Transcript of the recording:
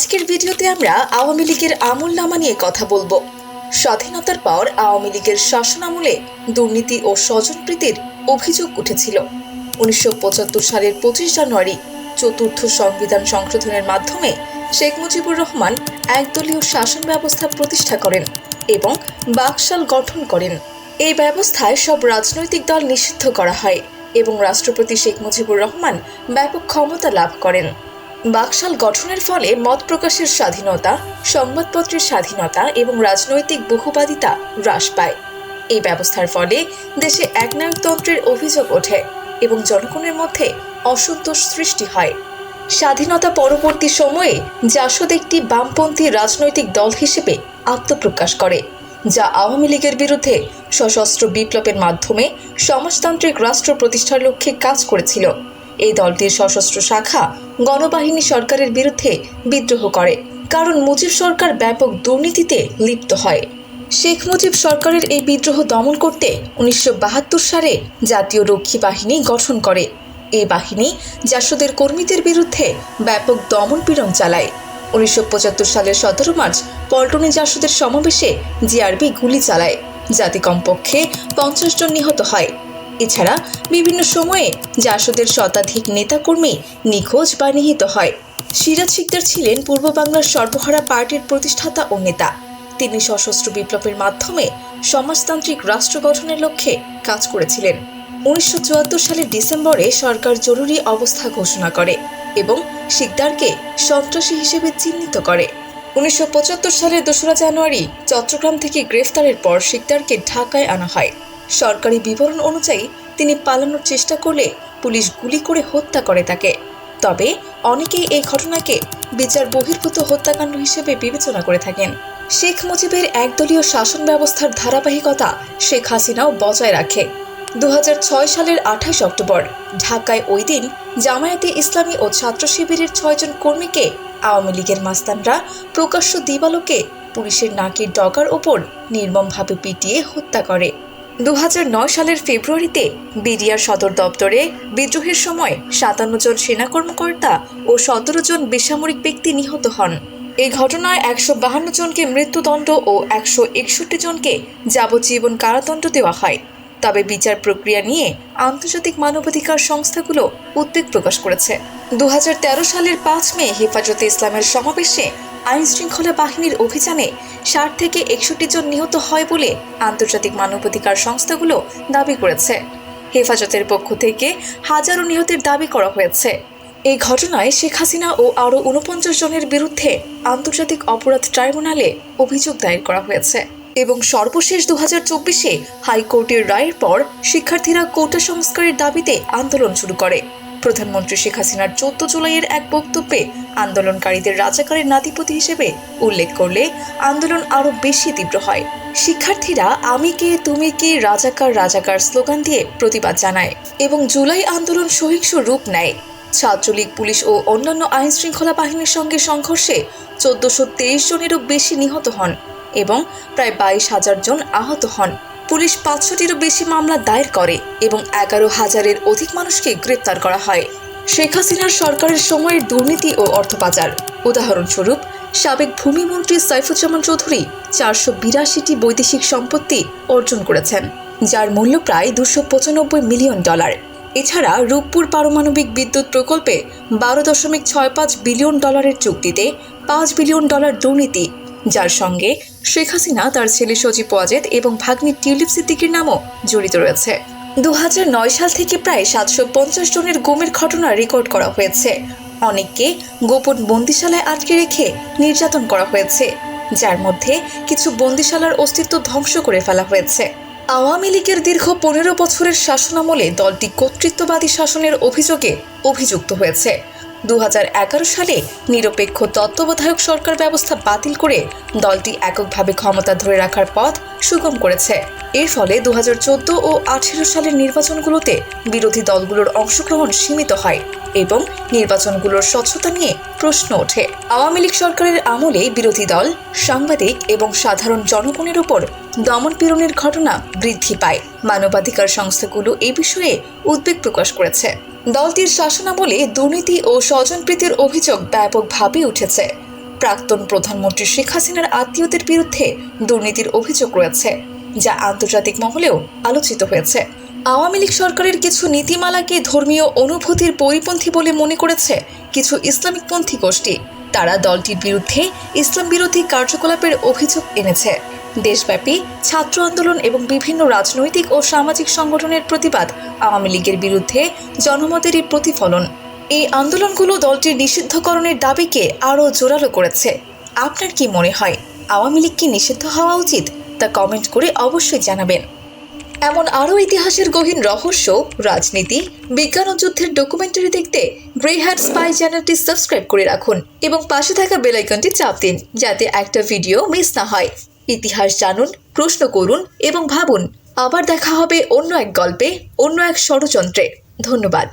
আজকের ভিডিওতে আমরা আওয়ামী লীগের আমল নামা নিয়ে কথা বলব। স্বাধীনতার পর আওয়ামী লীগের শাসন আমলে দুর্নীতি ও স্বজনপ্রীতির অভিযোগ উঠেছিল। উনিশশো পঁচাত্তর সালের পঁচিশ জানুয়ারি চতুর্থ সংবিধান সংশোধনের মাধ্যমে শেখ মুজিবুর রহমান একদলীয় শাসন ব্যবস্থা প্রতিষ্ঠা করেন এবং বাকশাল গঠন করেন। এই ব্যবস্থায় সব রাজনৈতিক দল নিষিদ্ধ করা হয় এবং রাষ্ট্রপতি শেখ মুজিবুর রহমান ব্যাপক ক্ষমতা লাভ করেন। বাকশাল গঠনের ফলে মত প্রকাশের স্বাধীনতা, সংবাদপত্রের স্বাধীনতা এবং রাজনৈতিক বহুবাদিতা হ্রাস পায়। এই ব্যবস্থার ফলে দেশে একনায়কতন্ত্রের অভিযোগ ওঠে এবং জনগণের মধ্যে অসন্তোষ সৃষ্টি হয়। স্বাধীনতা পরবর্তী সময়ে জাসদ একটি বামপন্থী রাজনৈতিক দল হিসেবে আত্মপ্রকাশ করে, যা আওয়ামী লীগের বিরুদ্ধে সশস্ত্র বিপ্লবের মাধ্যমে সমাজতান্ত্রিক রাষ্ট্র প্রতিষ্ঠার লক্ষ্যে কাজ করেছিল। এই দলটির সশস্ত্র শাখা গণবাহিনী সরকারের বিরুদ্ধে বিদ্রোহ করে, কারণ মুজিব সরকার ব্যাপক দুর্নীতিতে লিপ্ত হয়। শেখ মুজিব সরকারের এই বিদ্রোহ দমন করতে উনিশশো বাহাত্তর সালে জাতীয় রক্ষী বাহিনী গঠন করে। এই বাহিনী জাসদের কর্মীদের বিরুদ্ধে ব্যাপক দমনপীড়ন চালায়। উনিশশো পঁচাত্তর সালের সতেরো মার্চ পল্টনে জাসদের সমাবেশে জিআরবি গুলি চালায়। যাতে কমপক্ষে পঞ্চাশ জন নিহত হয়। এছাড়া বিভিন্ন সময়ে জাসদের শতাধিক নেতাকর্মী নিখোঁজ বা নিহিত হয়। সিরাজ শিকদার ছিলেন পূর্ব বাংলার সর্বহারা পার্টির প্রতিষ্ঠাতা ও নেতা। তিনি সশস্ত্র বিপ্লবের মাধ্যমে সমাজতান্ত্রিক রাষ্ট্র গঠনের লক্ষ্যে কাজ করেছিলেন। উনিশশো চুয়াত্তর সালের ডিসেম্বরে সরকার জরুরি অবস্থা ঘোষণা করে এবং শিকদারকে সন্ত্রাসী হিসেবে চিহ্নিত করে। উনিশশো পঁচাত্তর সালের দোসরা জানুয়ারি চট্টগ্রাম থেকে গ্রেফতারের পর শিকদারকে ঢাকায় আনা হয়। সরকারি বিবরণ অনুযায়ী তিনি পালানোর চেষ্টা করলে পুলিশ গুলি করে হত্যা করে তাকে। তবে অনেকেই এই ঘটনাকে বিচার বহির্ভূত হত্যাকাণ্ড হিসেবে বিবেচনা করে থাকেন। শেখ মুজিবের একদলীয় শাসন ব্যবস্থার ধারাবাহিকতা শেখ হাসিনাও বজায় রাখে। দু হাজার ছয় সালের আঠাশ অক্টোবর, ঢাকায় ওই দিন জামায়াতে ইসলামী ও ছাত্র শিবিরের ছয়জন কর্মীকে আওয়ামী লীগের মাস্তানরা প্রকাশ্য দিবালোকে পুলিশের নাকের ডগার ওপর নির্মমভাবে পিটিয়ে হত্যা করে। দু হাজার নয় সালের ফেব্রুয়ারিতে বিডিআর সদর দপ্তরে বিদ্রোহের সময় সাতান্ন জন সেনা কর্মকর্তা ও সতেরো জন বেসামরিক ব্যক্তি নিহত হন। এই ঘটনায় একশো বাহান্ন জনকে মৃত্যুদণ্ড ও একশো একষট্টি জনকে যাবজ্জীবন কারাদণ্ড দেওয়া হয়। তবে বিচার প্রক্রিয়া নিয়ে আন্তর্জাতিক মানবাধিকার সংস্থাগুলো উদ্বেগ প্রকাশ করেছে। দু হাজার তেরো সালের পাঁচ মে হেফাজতে ইসলামের সমাবেশে আইন শৃঙ্খলা বাহিনীর অভিযানে ষাট থেকে একষট্টি জন নিহত হয় বলে আন্তর্জাতিক মানবাধিকার সংস্থাগুলো দাবি করেছে। হেফাজতের পক্ষ থেকে হাজারো নিহতের দাবি করা হয়েছে। এই ঘটনায় শেখ হাসিনা ও আরও উনপঞ্চাশ জনের বিরুদ্ধে আন্তর্জাতিক অপরাধ ট্রাইব্যুনালে অভিযোগ দায়ের করা হয়েছে এবং সর্বশেষ দু হাজার চব্বিশে হাইকোর্টের রায়ের পর শিক্ষার্থীরা কোটা সংস্কারের দাবিতে আন্দোলন শুরু করে। প্রধানমন্ত্রী শেখ হাসিনার চোদ্দ জুলাইয়ের এক বক্তব্যে আন্দোলনকারীদের রাজাকারের নাতিপতি হিসেবে উল্লেখ করলে আন্দোলন আরও বেশি তীব্র হয়। শিক্ষার্থীরা আমি কে, তুমি কে, রাজাকার রাজাকার স্লোগান দিয়ে প্রতিবাদ জানায় এবং জুলাই আন্দোলন সহিংস রূপ নেয়। ছাত্রলীগ, পুলিশ ও অন্যান্য আইন শৃঙ্খলা বাহিনীর সঙ্গে সংঘর্ষে চোদ্দশো তেইশ জনেরও বেশি নিহত হন এবং প্রায় বাইশ হাজার জন আহত হন। পুলিশ পাঁচশোটিরও বেশি মামলা দায়ের করে এবং এগারো হাজারের অধিক মানুষকে গ্রেপ্তার করা হয়। শেখ হাসিনার সরকারের সময়ের দুর্নীতি ও অর্থ পাচার উদাহরণস্বরূপ, সাবেক ভূমিমন্ত্রী সাইফুজ্জামান চৌধুরী চারশো বিরাশিটি বৈদেশিক সম্পত্তি অর্জন করেছেন, যার মূল্য প্রায় দুশো পঁচানব্বই মিলিয়ন ডলার। এছাড়া রূপপুর পারমাণবিক বিদ্যুৎ প্রকল্পে বারো দশমিক ছয় পাঁচ বিলিয়ন ডলারের চুক্তিতে পাঁচ বিলিয়ন ডলার দুর্নীতি যার সঙ্গে শেখ হাসিনা, তার ছেলে সজীব ওয়াজেদ এবং ভাগ্নি টিউলিপ সিদ্দিকির নামও জড়িত রয়েছে। দু সাল থেকে প্রায় সাতশো পঞ্চাশ জনের গুমের ঘটনা রেকর্ড করা হয়েছে। অনেককে গোপন বন্দিশালায় আটকে রেখে নির্যাতন করা হয়েছে, যার মধ্যে কিছু বন্দিশালার অস্তিত্ব ধ্বংস করে ফেলা হয়েছে। আওয়ামী লীগের দীর্ঘ পনেরো বছরের শাসনামলে দলটি কর্তৃত্ববাদী শাসনের অভিযোগে অভিযুক্ত হয়েছে। দু হাজার এগারো সালে নিরপেক্ষ তত্ত্বাবধায়ক সরকার ব্যবস্থা বাতিল করে দলটি এককভাবে ক্ষমতা ধরে রাখার পথ সুগম করেছে। এর ফলে দু হাজার চোদ্দ ও আঠেরো সালের নির্বাচনগুলোতে বিরোধী দলগুলোর অংশগ্রহণ সীমিত হয় এবং নির্বাচনগুলোর স্বচ্ছতা নিয়ে প্রশ্ন ওঠে। আওয়ামী লীগ সরকারের আমলে বিরোধী দল, সাংবাদিক এবং সাধারণ জনগণের উপর দমন পীড়নের ঘটনা বৃদ্ধি পায়। মানবাধিকার সংস্থাগুলো এ বিষয়ে উদ্বেগ প্রকাশ করেছে। দলটির শাসনামলে দুর্নীতি ও স্বজনপ্রীতির অভিযোগ ব্যাপকভাবে উঠেছে। প্রাক্তন প্রধানমন্ত্রী শেখ হাসিনার আত্মীয়দের বিরুদ্ধে দুর্নীতির অভিযোগ রয়েছে। যা আন্তর্জাতিক মহলেও আলোচিত হয়েছে। আওয়ামী লীগ সরকারের কিছু নীতিমালাকে ধর্মীয় অনুভূতির পরিপন্থী বলে মনে করেছে কিছু ইসলামিকপন্থী গোষ্ঠী। তারা দলটির বিরুদ্ধে ইসলাম বিরোধী কার্যকলাপের অভিযোগ এনেছে। দেশব্যাপী ছাত্র আন্দোলন এবং বিভিন্ন রাজনৈতিক ও সামাজিক সংগঠনের প্রতিবাদ আওয়ামী লীগের বিরুদ্ধে জনমতেরই প্রতিফলন। এই আন্দোলনগুলো দলটির নিষিদ্ধকরণের দাবিকে আরও জোরালো করেছে। আপনার কি মনে হয়, আওয়ামী লীগ কি নিষিদ্ধ হওয়া উচিত? তা কমেন্ট করে অবশ্যই জানাবেন। এমন আরও ইতিহাসের গহীন রহস্য, রাজনীতি, বিজ্ঞান ও যুদ্ধের ডকুমেন্টারি দেখতে গ্রে হ্যাট স্পাই চ্যানেলটি সাবস্ক্রাইব করে রাখুন এবং পাশে থাকা বেল আইকনটি চাপ দিন যাতে একটা ভিডিও মিস না হয়। ইতিহাস জানুন, প্রশ্ন করুন এবং ভাবুন, আবার দেখা হবে অন্য এক গল্পে, অন্য এক ষড়যন্ত্রে। ধন্যবাদ।